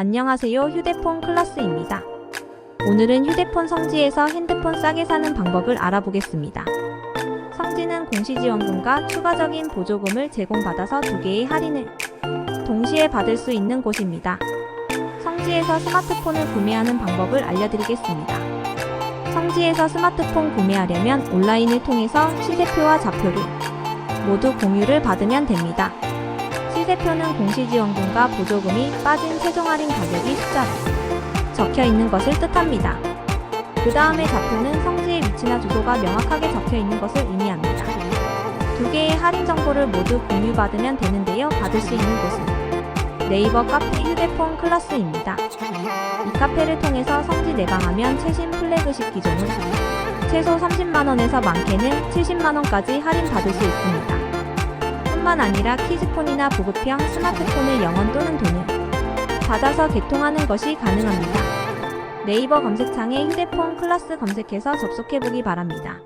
안녕하세요. 휴대폰 클라스입니다. 오늘은 휴대폰 성지에서 핸드폰 싸게 사는 방법을 알아보겠습니다. 성지는 공시지원금과 추가적인 보조금을 제공받아서 두 개의 할인을 동시에 받을 수 있는 곳입니다. 성지에서 스마트폰을 구매하는 방법을 알려드리겠습니다. 성지에서 스마트폰 구매하려면 온라인을 통해서 시세표와 좌표를 모두 공유를 받으면 됩니다. 시세표는 공시지원금과 보조금이 빠진 최종 할인 가격이 숫자로 적혀 있는 것을 뜻합니다. 그 다음에 좌표는 성지의 위치나 주소가 명확하게 적혀 있는 것을 의미합니다. 두 개의 할인 정보를 모두 공유받으면 되는데요. 받을 수 있는 곳은 네이버 카페 휴대폰 클라스입니다. 이 카페를 통해서 성지 내방하면 최신 플래그십 기종은 최소 30만원에서 많게는 70만원까지 할인 받을 수 있습니다. 뿐만 아니라 키즈폰이나 보급형 스마트폰을 영원 또는 돈을 받아서 개통하는 것이 가능합니다. 네이버 검색창에 휴대폰 클라스 검색해서 접속해보기 바랍니다.